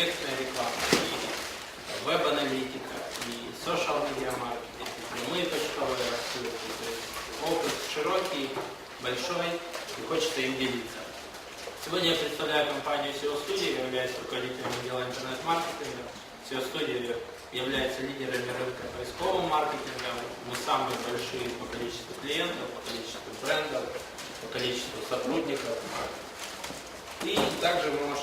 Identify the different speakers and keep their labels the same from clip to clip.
Speaker 1: контекстная реклама, и веб-аналитика, и social media маркетинг, и прямые почтовые рассылки. То есть опыт широкий, большой, и хочется им делиться. Сегодня я представляю компанию SEO Studio, я являюсь руководителем отдела интернет-маркетинга. SEO Studio является лидерами рынка поискового маркетинга. Мы самые большие по количеству клиентов, по количеству брендов, по количеству сотрудников. И также чуть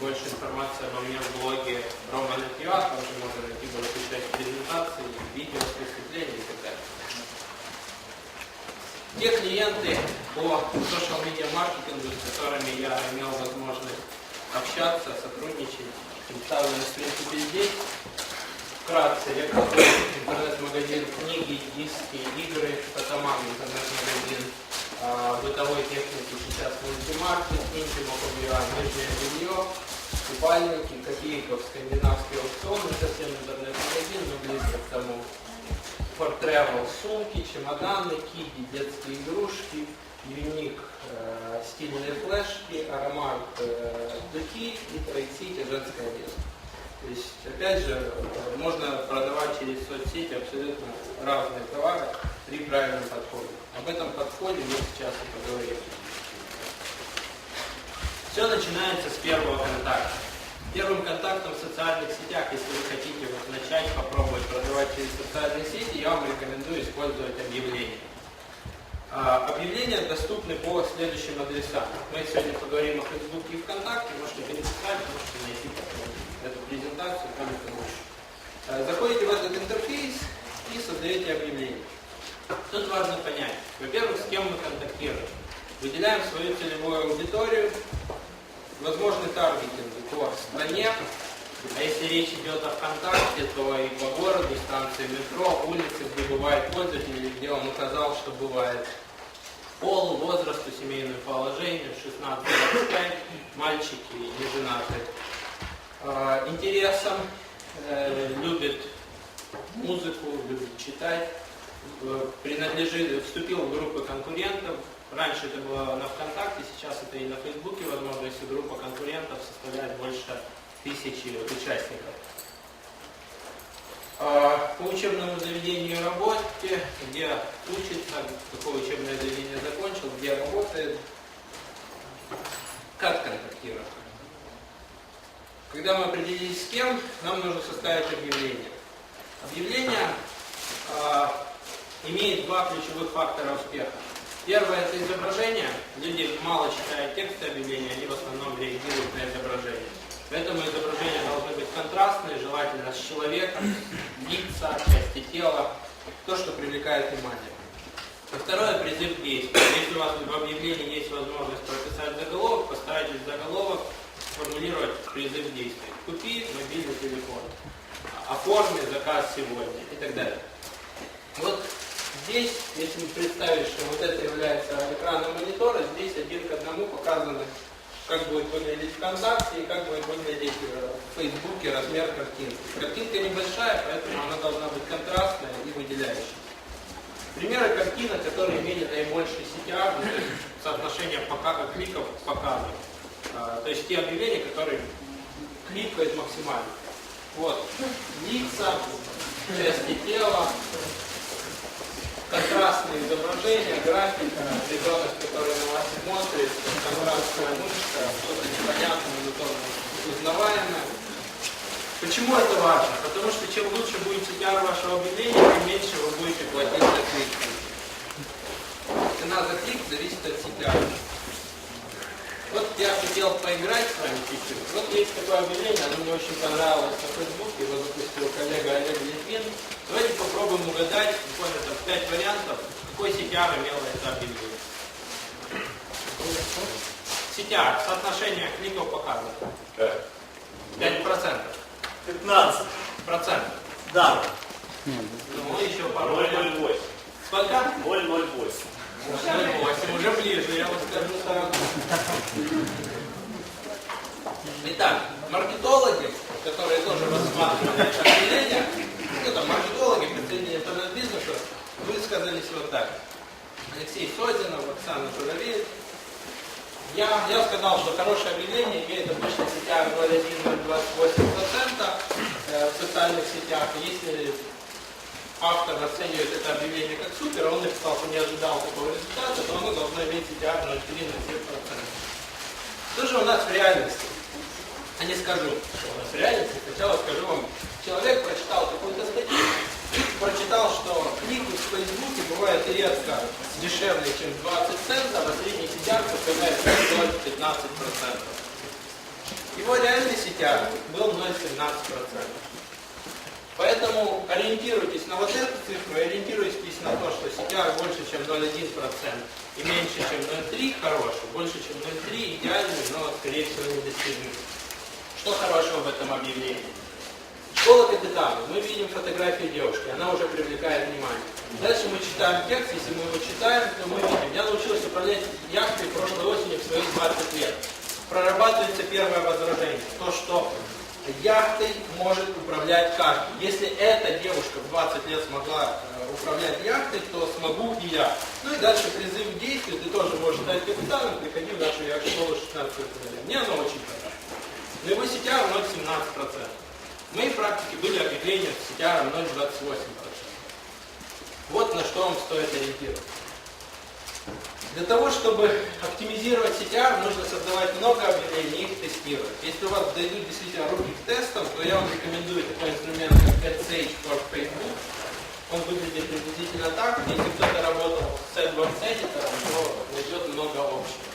Speaker 1: больше информации обо мне в блоге Roman.ua, там же можно найти большую часть презентаций, видео с и так далее. Те клиенты по social media маркетингу, с которыми я имел возможность общаться, сотрудничать, представлены в принципе здесь. Вкратце, я какой интернет-магазин книги, диски, игры, Фотоман, интернет-магазин а, бытовой техники, сейчас мультимаркет, интимокобиа, нижнее белье, купальники, Копейков, скандинавский аукцион, не совсем интернет-магазин, но близко к тому. For сумки, чемоданы, киди, детские игрушки, юник, э, стильные флешки, аромат, э, духи и City, женская одежда. То есть, опять же, можно продавать через соцсети абсолютно разные товары при правильном подходе. Об этом подходе мы сейчас и поговорим. Все начинается с первого контакта. Первым контактом в социальных сетях, если вы хотите вот начать попробовать продавать через социальные сети, я вам рекомендую использовать объявления. А, объявления доступны по следующим адресам. Мы сегодня поговорим о Фейсбуке и ВКонтакте, можете переписать, можете найти эту презентацию, там это лучше. А, заходите в этот интерфейс и создаете объявление. Тут важно понять, во-первых, с кем мы контактируем. Выделяем свою целевую аудиторию, возможный таргетинг по стране, а если речь идет о ВКонтакте, то и по городу, станции метро, улицы, где бывает пользователь, где он указал, что бывает пол, возраст, семейное положение, 16-25, мальчики не женаты. Э, любит музыку, любит читать, э, принадлежит, вступил в группы конкурентов, Раньше это было на ВКонтакте, сейчас это и на Фейсбуке возможно, если группа конкурентов составляет больше тысячи участников. А, по учебному заведению работе, где учится, какое учебное заведение закончил, где работает, как контактировать. Когда мы определились с кем, нам нужно составить объявление. Объявление а, имеет два ключевых фактора успеха. Первое – это изображение. Люди мало читают тексты объявления, они в основном реагируют на изображение. Поэтому изображения должны быть контрастные, желательно с человеком, лица, части тела, то, что привлекает внимание. И второе – призыв к действию. Если у вас в объявлении есть возможность прописать заголовок, постарайтесь заголовок сформулировать призыв к действию. Купи мобильный телефон, оформи заказ сегодня и так далее. Вот Здесь, если представить, что вот это является экраном монитора, здесь один к одному показано, как будет выглядеть ВКонтакте и как будет выглядеть э, в Фейсбуке размер картинки. Картинка небольшая, поэтому она должна быть контрастная и выделяющая. Примеры картинок, которые имеют наибольший CTR, соотношение пока, кликов к. А, то есть те объявления, которые кликают максимально. Вот. Лица, части тела, контрастные изображения, графика, ребенок, который на вас смотрит, контрастная мышка, что-то непонятное, зато узнаваемое. Почему это важно? Потому что чем лучше будет CTR вашего объявления, тем меньше вы будете платить за клик. Цена за клик зависит от CTR. Вот я хотел поиграть с вами чуть-чуть. Вот есть такое объявление, оно мне очень понравилось на Фейсбуке, его запустил коллега Олег Литвин. Давайте попробуем угадать, буквально там 5 вариантов, какой CTR имело это объявление. CTR, соотношение кликов показано. 5%.
Speaker 2: 15.
Speaker 1: Процентов.
Speaker 2: Да.
Speaker 1: Ну, еще пару
Speaker 2: 008.
Speaker 1: Сколько?
Speaker 2: 008.
Speaker 1: 0,8, уже ближе, я вам скажу сразу. Итак, маркетологи, которые тоже рассматривали это ну, там, маркетологи, представители интернет-бизнеса, высказались вот так. Алексей Созинов, Оксана Журавель, Я, я сказал, что хорошее объявление имеет обычно CTR 0,1-0,28% э, в социальных сетях. Если автор оценивает это объявление как супер, а он написал, что не ожидал такого результата, то оно должно иметь CTR 0,3-0,7%. Что же у нас в реальности? А не скажу, что у нас в реальности. Сначала скажу вам, человек прочитал какую-то статью, прочитал, что клики в Фейсбуке бывают редко дешевле, чем 20 центов, а средний сетяр составляет 0,15%. Его реальный сетяр был 0,17%. Поэтому ориентируйтесь на вот эту цифру, ориентируйтесь на то, что сетяр больше, чем 0,1% и меньше, чем 0,3 хороший, больше, чем 0,3 идеальный, но, скорее всего, недостижимый. Что хорошего в этом объявлении? Школа капитана. Мы видим фотографию девушки, она уже привлекает внимание. Дальше мы читаем текст, если мы его читаем, то мы видим. Я научился управлять яхтой прошлой осенью в свои 20 лет. Прорабатывается первое возражение. То, что яхтой может управлять каждый. Если эта девушка в 20 лет смогла э, управлять яхтой, то смогу и я. Ну и дальше призыв к действию. Ты тоже можешь стать капитаном, приходи в нашу яхт-школу 16 лет. Мне оно очень понравилось. Но его сетя 0,17%. В моей практике были объявления с CTR 0,28%. Вот на что вам стоит ориентироваться. Для того, чтобы оптимизировать CTR, нужно создавать много объявлений и их тестировать. Если у вас дойдут действительно руки к тестам, то я вам рекомендую такой инструмент, как AdSage for Facebook. Он выглядит приблизительно так. Если кто-то работал с AdWords Editor, то найдет много общего.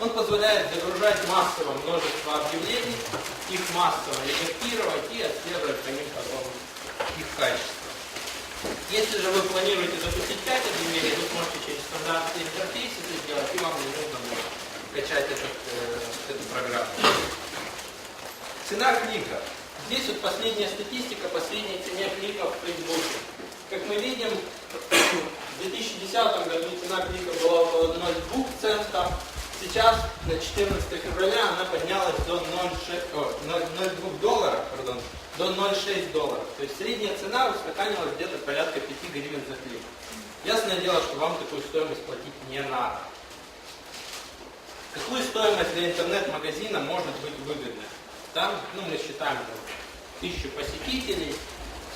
Speaker 1: Он позволяет загружать массово множество объявлений, их массово редактировать и отслеживать по ним потом их качество. Если же вы планируете запустить 5 объявлений, вы сможете через стандартный интерфейс это сделать, и вам не нужно будет качать этот, э, эту программу. Цена клика. Здесь вот последняя статистика по средней цене кликов в Facebook. Как мы видим, в 2010 году цена клика была около 0,2 цента, Сейчас, на 14 февраля, она поднялась до 0,2 долларов, пардон, до 0,6 долларов. То есть средняя цена устаканилась где-то порядка 5 гривен за клик. Ясное дело, что вам такую стоимость платить не надо. Какую стоимость для интернет-магазина может быть выгодной? Там, ну, мы считаем там, тысячу посетителей,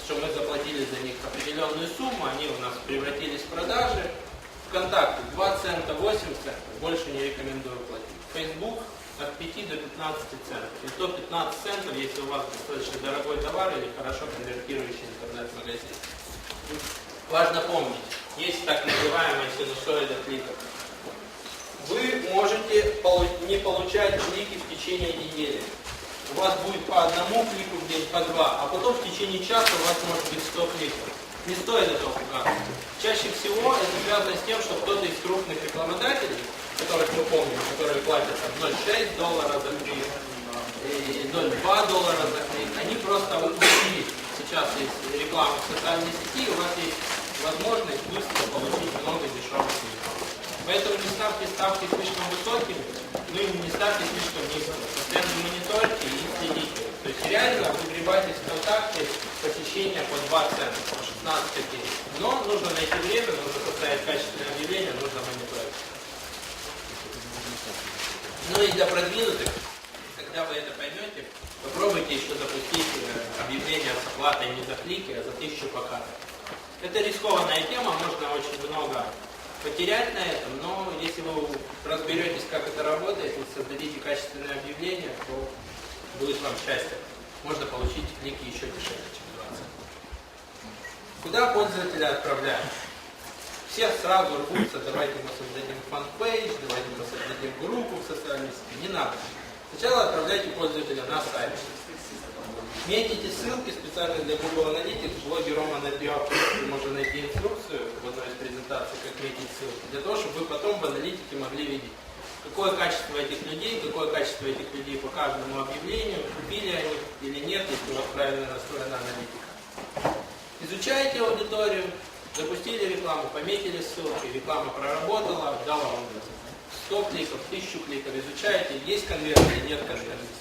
Speaker 1: что мы заплатили за них определенную сумму, они у нас превратились в продажи, ВКонтакте 2 цента, 8 центов, больше не рекомендую платить. Facebook от 5 до 15 центов. И то 15 центов, если у вас достаточно дорогой товар или хорошо конвертирующий интернет-магазин. Важно помнить, есть так называемая синусоида кликов. Вы можете не получать клики в течение недели. У вас будет по одному клику в день, по два, а потом в течение часа у вас может быть 100 кликов. Не стоит этого пугаться. Чаще всего это связано с тем, что кто-то из крупных рекламодателей, которых мы помним, которые платят 0,6 доллара за клик, и 0,2 доллара за клик, они просто ушли. Сейчас есть реклама в социальной сети, у вас есть возможность быстро получить много дешевых кликов. Поэтому не ставьте ставки слишком высокими, ну и не ставьте слишком низкими. Постоянно мониторьте и следите. То есть реально выгребайте в ВКонтакте посещения по 2 цента, по 16 копеек. Но нужно найти время, нужно составить качественное объявление, нужно мониторить. Ну и для продвинутых, когда вы это поймете, попробуйте еще запустить э, объявление с оплатой не за клики, а за тысячу показов. Это рискованная тема, можно очень много потерять на этом, но если вы разберетесь, как это работает, и создадите качественное объявление, то будет вам счастье. Можно получить клики еще дешевле, чем 20. Куда пользователя отправляют? Все сразу рвутся, давайте мы создадим фан-пейдж, давайте мы создадим группу в социальной сети. Не надо. Сначала отправляйте пользователя на сайт. Метите ссылки специально для Google Analytics. В блоге Романа Биоптика можно найти инструкцию в одной из презентаций, как метить ссылки, для того, чтобы вы потом в аналитике могли видеть, какое качество этих людей, какое качество этих людей по каждому объявлению, купили они или нет, если у вас правильно настроена аналитика. Изучаете аудиторию, запустили рекламу, пометили ссылки, реклама проработала, дала вам 100 кликов, 1000 кликов, изучаете, есть конверсия, нет конверсии.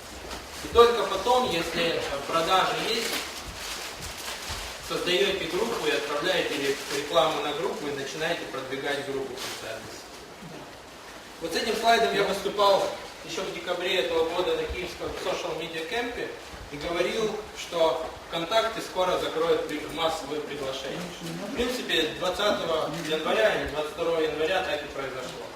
Speaker 1: И только потом, если продажи есть, создаете группу и отправляете рекламу на группу и начинаете продвигать группу в социальной Вот с этим слайдом я выступал еще в декабре этого года на Киевском Social Media Camp и говорил, что ВКонтакте скоро закроют массовые приглашения. В принципе, 20 января или 22 января так и произошло.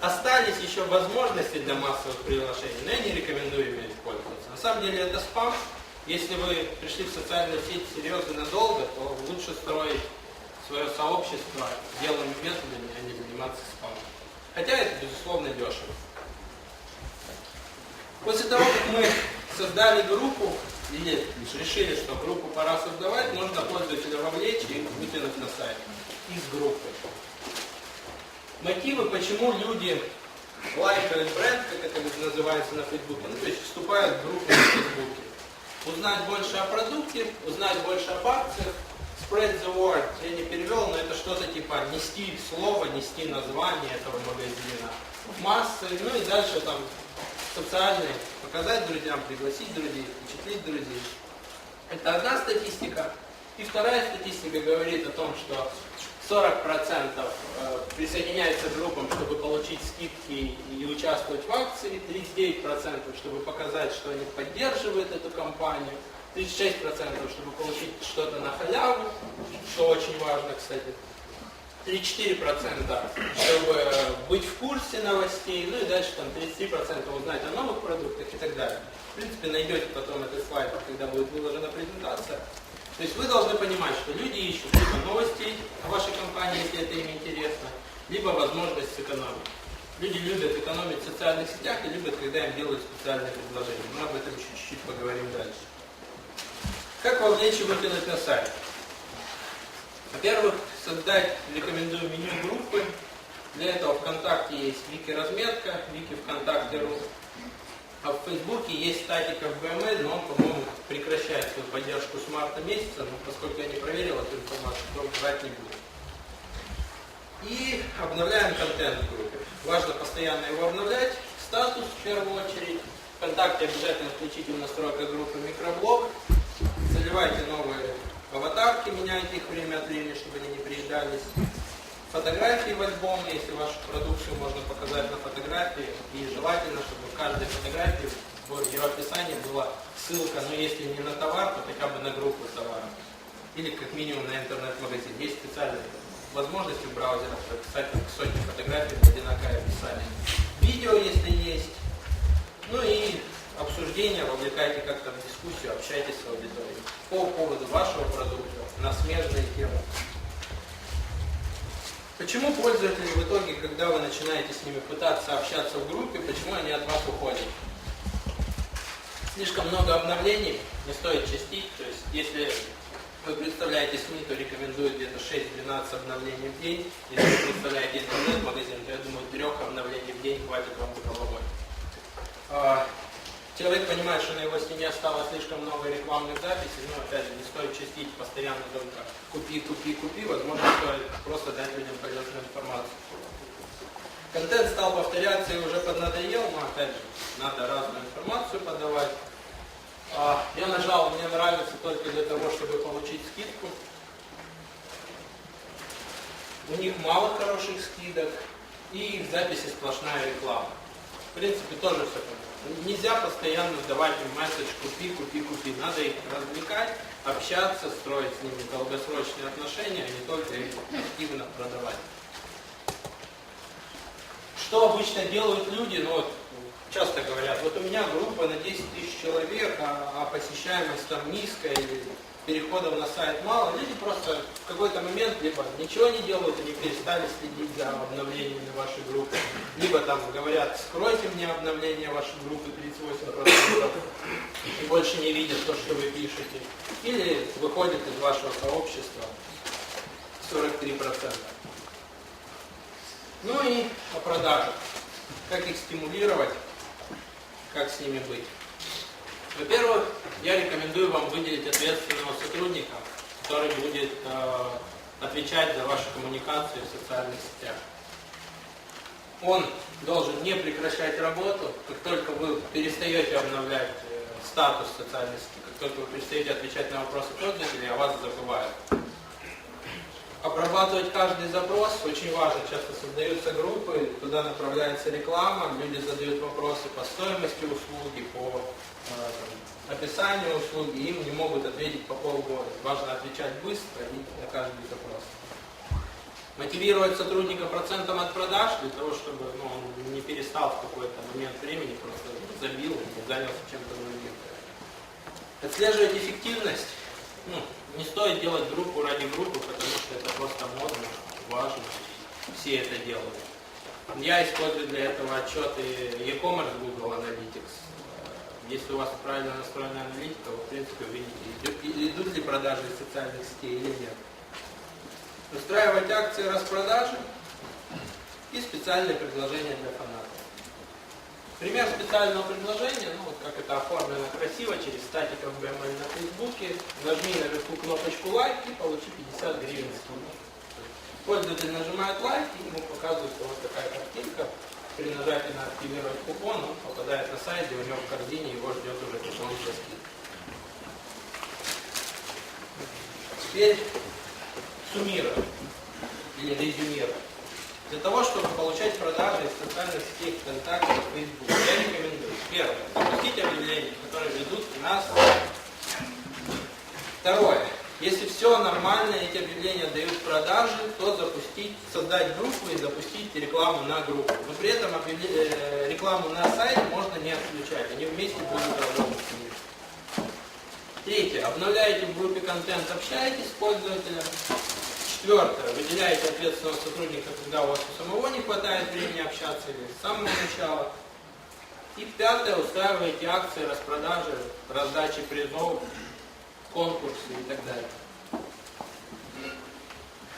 Speaker 1: Остались еще возможности для массовых приглашений, но я не рекомендую ими пользоваться. На самом деле это спам. Если вы пришли в социальную сеть серьезно надолго, то лучше строить свое сообщество деловыми методами, а не заниматься спамом. Хотя это, безусловно, дешево. После того, как мы создали группу, или решили, что группу пора создавать, нужно пользователя вовлечь и вытянуть на сайт из группы. Мотивы, почему люди лайкают бренд, как это называется на Фейсбуке, ну, то есть вступают в группу на Фейсбуке. Узнать больше о продукте, узнать больше об акциях, spread the word, я не перевел, но это что-то типа нести слово, нести название этого магазина, массы, ну и дальше там социальные, показать друзьям, пригласить друзей, впечатлить друзей. Это одна статистика. И вторая статистика говорит о том, что 40% э, присоединяются к группам, чтобы получить скидки и участвовать в акции, 39% чтобы показать, что они поддерживают эту компанию, 36% чтобы получить что-то на халяву, что очень важно, кстати, 34% чтобы э, быть в курсе новостей, ну и дальше там 33% узнать о новых продуктах и так далее. В принципе, найдете потом этот слайд, когда будет выложена презентация. То есть вы должны понимать, что люди ищут либо новостей о вашей компании, если это им интересно, либо возможность сэкономить. Люди любят экономить в социальных сетях и любят, когда им делают специальные предложения. Мы об этом чуть-чуть поговорим дальше. Как вовлечь и выкинуть на сайт? Во-первых, создать рекомендую меню группы. Для этого ВКонтакте есть вики-разметка, вики ВКонтакте.ру. А в Фейсбуке есть статика в BML, но он, по-моему, прекращает свою поддержку с марта месяца, но поскольку я не проверил эту информацию, то брать не буду. И обновляем контент в группе. Важно постоянно его обновлять. Статус в первую очередь. ВКонтакте обязательно включите в настройках группы микроблог. Заливайте новые аватарки, меняйте их время от времени, чтобы они не приедались. Фотографии в альбом, если вашу продукцию можно показать на фотографии. И желательно, чтобы в каждой фотографии в ее описании была ссылка, ну если не на товар, то хотя бы на группу товара. Или как минимум на интернет-магазин. Есть специальные возможности в браузерах прописать там сотни фотографий в одинаковое описание. Видео, если есть. Ну и обсуждение, вовлекайте как-то в дискуссию, общайтесь с аудиторией по поводу вашего продукта на смежные темы. Почему пользователи в итоге, когда вы начинаете с ними пытаться общаться в группе, почему они от вас уходят? Слишком много обновлений, не стоит частить, то есть если вы представляете СМИ, то рекомендую где-то 6-12 обновлений в день. Если вы интернет-магазин, то я думаю, трех обновлений в день хватит вам с головой. А, Человек понимает, что на его стене осталось слишком много рекламных записей, но опять же не стоит частить постоянно только купи, купи, купи, возможно стоит просто дать людям полезную информацию. Контент стал повторяться и уже поднадоел, но опять же надо разную информацию подавать. А, Я нажал «Мне нравится» только для того, чтобы получить скидку. У них мало хороших скидок и в записи сплошная реклама. В принципе, тоже все понятно. Нельзя постоянно давать им месседж «купи, купи, купи». Надо их развлекать, общаться, строить с ними долгосрочные отношения, а не только их активно продавать. Что обычно делают люди, ну вот часто говорят, вот у меня группа на 10 тысяч человек, а, а посещаемость там низкая, или переходов на сайт мало, люди просто в какой-то момент либо ничего не делают, или перестали следить за обновлениями вашей группы, либо там говорят, скройте мне обновление вашей группы 38%, и больше не видят то, что вы пишете, или выходят из вашего сообщества 43%. Ну и о продажах. Как их стимулировать, как с ними быть. Во-первых, я рекомендую вам выделить ответственного сотрудника, который будет э, отвечать за вашу коммуникацию в социальных сетях. Он должен не прекращать работу, как только вы перестаете обновлять э, статус социальной сети, как только вы перестаете отвечать на вопросы пользователей, о вас забывают. Обрабатывать каждый запрос очень важно. Часто создаются группы, туда направляется реклама, люди задают вопросы по стоимости услуги, по э, там, описанию услуги, им не могут ответить по полгода. Важно отвечать быстро и на каждый запрос. Мотивировать сотрудника процентом от продаж для того, чтобы ну, он не перестал в какой-то момент времени, просто забил занялся чем-то другим. Отслеживать эффективность. Ну, не стоит делать группу ради группы, потому что это просто модно, важно. Все это делают. Я использую для этого отчеты e-commerce Google Analytics. Э, Если у вас правильно настроена аналитика, вы, в принципе, увидите, идут- ли продажи из социальных сетей или нет. Устраивать акции распродажи и специальные предложения для фанатов. Пример специального предложения, ну вот как это оформлено красиво через статиков BML на Фейсбуке. Нажми наверху кнопочку лайк и получи 50 гривен скидки. Пользователь нажимает лайк и ему показывается вот такая картинка. При нажатии на активировать купон он попадает на сайт, где у него в корзине его ждет уже дополнительная скидка. Теперь суммировать или резюмировать. Для того, чтобы получать продажи из социальных сетей ВКонтакте и Facebook, я рекомендую. Первое. Запустить объявления, которые ведут нас. Второе. Если все нормально, эти объявления дают продажи, то запустить, создать группу и запустить рекламу на группу. Но при этом объявле- э, рекламу на сайт можно не отключать. Они вместе будут работать. Третье. Обновляете в группе контент, общаетесь с пользователем. Четвертое. Выделяете ответственного сотрудника, когда у вас у самого не хватает времени общаться или с самого начала. И пятое. Устраиваете акции, распродажи, раздачи призов, конкурсы и так далее.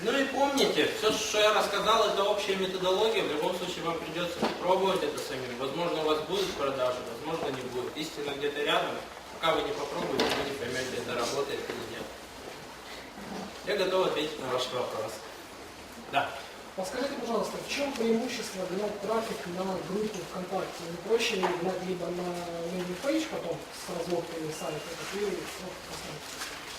Speaker 1: Ну и помните, все, что я рассказал, это общая методология. В любом случае вам придется попробовать это самим. Возможно, у вас будут продажи, возможно, не будет. Истина где-то рядом. Пока вы не попробуете, вы не поймете, это работает или нет. Я готов ответить на ваши вопросы. Да.
Speaker 3: Подскажите, пожалуйста, в чем преимущество гнать трафик на группу ВКонтакте? Не проще гнать либо на landing page потом с разлогами сайта, или посмотрите.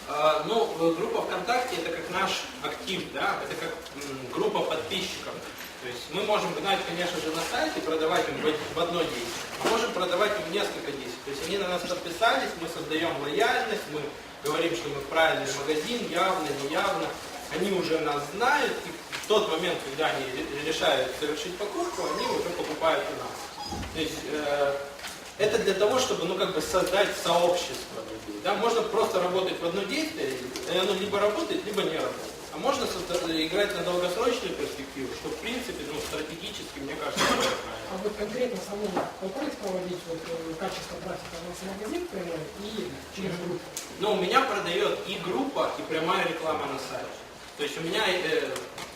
Speaker 1: А, Ну, группа ВКонтакте это как наш актив, да, это как м, группа подписчиков. То есть мы можем гнать, конечно же, на сайте, продавать им в одно действие, а можем продавать им несколько действий. То есть они на нас подписались, мы создаем лояльность, мы говорим, что мы правильный магазин, явно, неявно. Они уже нас знают, и в тот момент, когда они ре- решают совершить покупку, они уже покупают у нас. То есть э, это для того, чтобы, ну, как бы создать сообщество людей. Да? Можно просто работать в одно действие, и оно либо работает, либо не работает. А можно играть на долгосрочную перспективу, что, в принципе, ну, стратегически, мне кажется.
Speaker 3: А вот конкретно самому попробуйте проводить вот, э, качество трафика на магазин прямой и через группу.
Speaker 1: Но у меня продает и группа, и прямая реклама на сайте. То есть у меня э,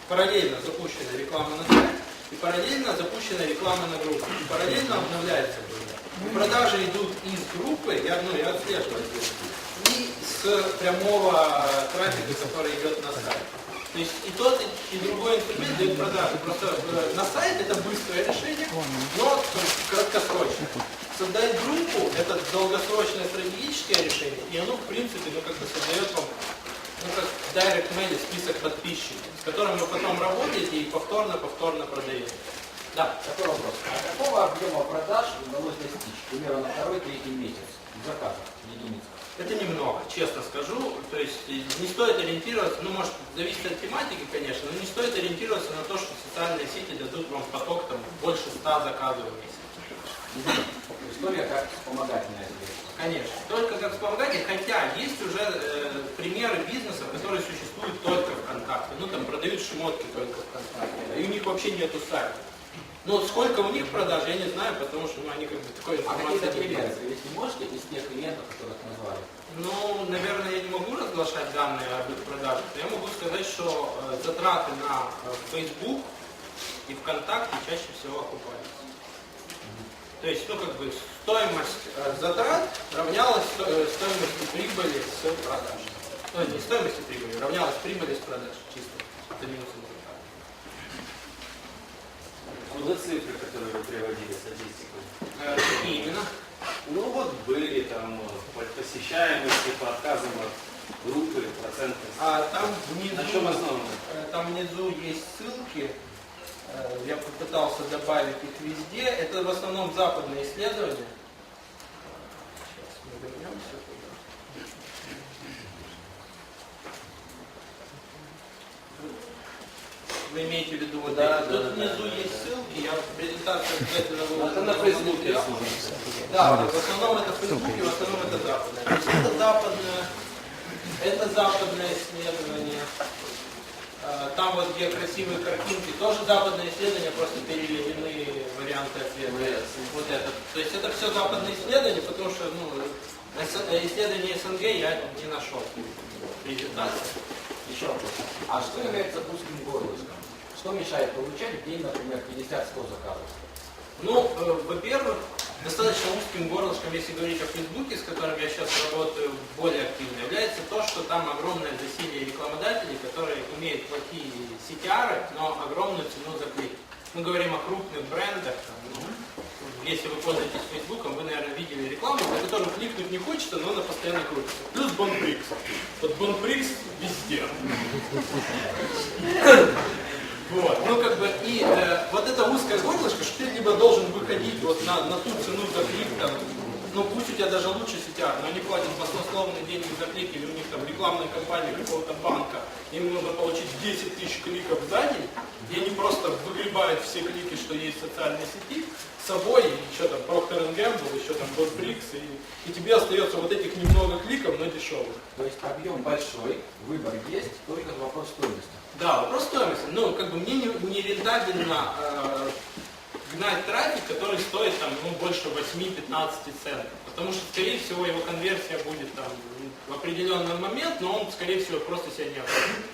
Speaker 1: параллельно запущена реклама на сайт, и параллельно запущена реклама на группу. И параллельно обновляется группа. Продажи идут из группы, я, ну, я отслеживаю и с прямого трафика, который идет на сайт. То есть и тот, и другой инструмент дает продажи. Просто э, на сайт это быстрое решение, но краткосрочное. Создать группу это долгосрочное стратегическое решение, и оно в принципе ну, как бы создает вам ну, как Direct Mail список подписчиков, с которым вы потом работаете и повторно-повторно продаете. Да.
Speaker 4: Такой вопрос. Объема продаж удалось достичь, к примеру, на второй-третий месяц в заказах единиц?
Speaker 1: Это немного, честно скажу. То есть э, не стоит ориентироваться, ну может зависит от тематики, конечно, но не стоит ориентироваться на то, что социальные сети дадут вам поток там больше 100 заказов в месяц.
Speaker 4: История как вспомогательная.
Speaker 1: Конечно. Только как вспомогатель, хотя есть уже э, примеры бизнеса, которые существуют только ВКонтакте. Ну там продают шмотки только ВКонтакте, и у них вообще нету сайта. Но сколько у них продаж, я не знаю, потому что ну, они как бы такой
Speaker 4: А
Speaker 1: информации
Speaker 4: какие-то
Speaker 1: не
Speaker 4: примеры
Speaker 1: делятся.
Speaker 4: привести можете из тех клиентов, которых назвали?
Speaker 1: Ну, наверное, я не могу разглашать данные об их продажах, но я могу сказать, что э, затраты на э, Facebook и ВКонтакте чаще всего окупаются. То есть, ну, как бы стоимость э, затрат равнялась сто- э, стоимости прибыли с продаж. Ну, не стоимости прибыли, равнялась прибыли с продаж, чисто за минусом
Speaker 2: за цифры, которые вы приводили, статистику.
Speaker 1: Э, какие именно?
Speaker 2: Ну вот были там э, по посещаемости, по отказам от группы, проценты.
Speaker 1: А там внизу,
Speaker 2: На чем основано?
Speaker 1: э, там внизу есть ссылки. Я попытался добавить их везде. Это в основном западные исследования. Сейчас мы вернемся туда. Вы имеете в виду вот
Speaker 2: Да, да,
Speaker 1: Тут
Speaker 2: да,
Speaker 1: внизу
Speaker 2: да,
Speaker 1: есть
Speaker 2: да.
Speaker 1: Я презентацию обязательно
Speaker 2: Это на Фейсбуке.
Speaker 1: Да, в основном это Фейсбук, и в основном это западное. Это западное, это западное исследование. А, Там вот где красивые картинки, тоже западное исследование, просто переведены варианты ответа. Вот это. То есть это все западные исследования, потому что ну, С- исследование СНГ я не нашел презентации.
Speaker 4: Еще. А что является узким горлышком? Что мешает получать день, например, 50-100 заказов?
Speaker 1: Ну, э, во-первых, достаточно узким горлышком, если говорить о Фейсбуке, с которым я сейчас работаю более активно, является то, что там огромное засилие рекламодателей, которые умеют плохие CTR, но огромную цену за клик. Мы говорим о крупных брендах, там, ну, если вы пользуетесь Фейсбуком, вы, наверное, видели рекламу, на которую кликнуть не хочется, но она постоянно крутится. Плюс Бонприкс. Вот Бонприкс везде. Вот, ну как бы, и э, вот это узкое горлышко, что ты либо должен выходить вот на, на ту цену за клик, там, ну пусть у тебя даже лучше сетяр, но они платят баснословные деньги за клик, или у них там рекламная кампания какого-то банка, им нужно получить 10 тысяч кликов за день, и они просто выгребают все клики, что есть в социальной сети, с собой, и еще там Procter Gamble, еще там Godprix, и, и тебе остается вот этих немного кликов, но дешевых.
Speaker 4: То есть объем большой, выбор есть, только вопрос стоимости.
Speaker 1: Да, вопрос стоимости. Ну, как бы мне не, не рентабельно э, гнать трафик, который стоит там, ну, больше 8-15 центов. Потому что, скорее всего, его конверсия будет там в определенный момент, но он, скорее всего, просто себя не оправдает.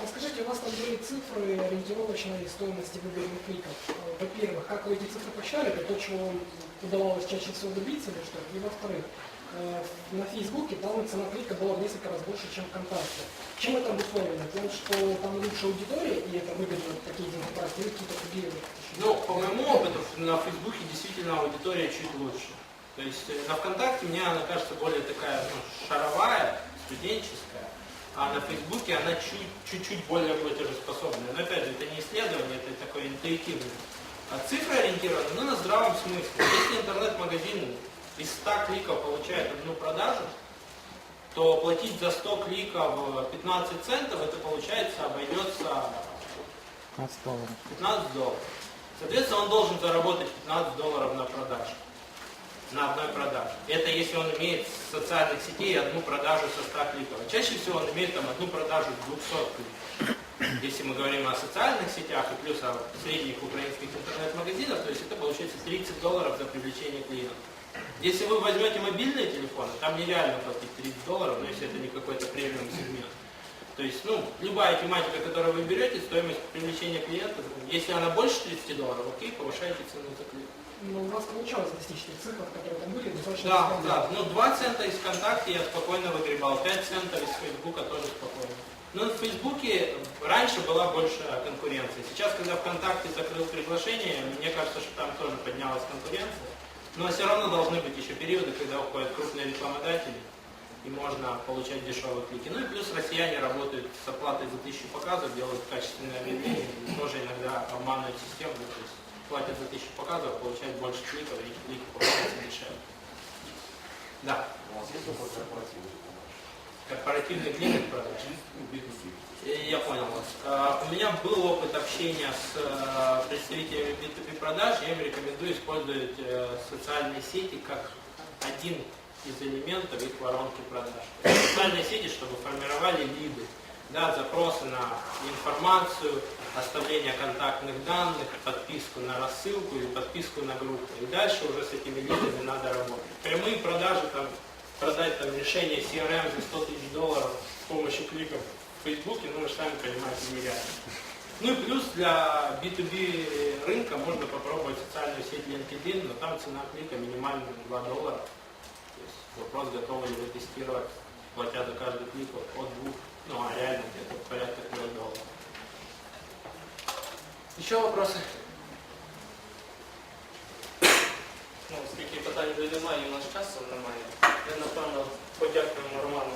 Speaker 3: А скажите, у вас там были цифры ориентировочной стоимости выбранных кликов. Во-первых, как вы эти цифры посчитали, это то, чего вам удавалось чаще всего добиться или что? И во-вторых, на Фейсбуке там цена клика была в несколько раз больше, чем ВКонтакте. Чем это обусловлено? Тем, что там лучше аудитория, и это выгодно такие тратить, или какие-то другие?
Speaker 1: Ну, по моему опыту, на Фейсбуке действительно аудитория чуть лучше. То есть э, на ВКонтакте мне она кажется более такая ну, шаровая, студенческая, а на Фейсбуке она чуть- чуть-чуть более платежеспособная. Но опять же, это не исследование, это такое интуитивное. А цифры ориентированы ну, на здравом смысле. Если интернет-магазин из 100 кликов получает одну продажу, то платить за 100 кликов э, 15 центов, это получается обойдется
Speaker 5: 15 долларов.
Speaker 1: 15 долларов. Соответственно, он должен заработать 15 долларов на продаже. На одной продаже. Это если он имеет с социальных сетей одну продажу со 100 кликов. А Чаще всего он имеет там одну продажу с 200 кликов. Если мы говорим о социальных сетях и плюс о средних украинских интернет-магазинах, то есть это получается 30 долларов за привлечение клиентов. Если вы возьмете мобильные телефоны, там нереально платить 30 долларов, но если это не какой-то премиум сегмент. То есть, ну, любая тематика, которую вы берете, стоимость привлечения клиента, если она больше 30 долларов, окей, повышайте цену за клик.
Speaker 3: Но у вас получалось достичь тех цифр, которые там были, достаточно
Speaker 1: Да,
Speaker 3: бесплатно.
Speaker 1: да, ну 2 цента из ВКонтакте я спокойно выгребал, 5 центов из Фейсбука тоже спокойно. Но в Фейсбуке раньше была большая конкуренция. Сейчас, когда ВКонтакте закрыл приглашение, мне кажется, что там тоже поднялась конкуренция. Но все равно должны быть еще периоды, когда уходят крупные рекламодатели, и можно получать дешевые клики. Ну и плюс россияне работают с оплатой за тысячу показов, делают качественные объявления, тоже иногда обманывают систему, то есть платят за тысячу показов, получают больше кликов, и клики получаются дешевле. Да.
Speaker 2: У вас есть? Корпоративный
Speaker 1: клиник продаж. Э, Я понял вас. А, У меня был опыт общения с э, представителями B2B продаж. Я им рекомендую использовать э, социальные сети как один из элементов их воронки продаж. Социальные сети, чтобы формировали лиды, да, запросы на информацию, оставление контактных данных, подписку на рассылку или подписку на группу. И дальше уже с этими лидами надо работать. Прямые продажи, там, продать там, решение CRM за 100 тысяч долларов с помощью кликов в Фейсбуке, ну вы же сами понимаете, нереально. Ну и плюс для B2B рынка можно попробовать социальную сеть LinkedIn, но там цена клика минимально 2 доллара. То есть вопрос, готовы ли вы тестировать, платя за каждый клик от 2, ну а реально где-то порядка 3 долларов. Еще вопросы?
Speaker 6: Ну, оскільки питань вже немає, і в нас часу немає. Ми, напевно, подякуємо Роману.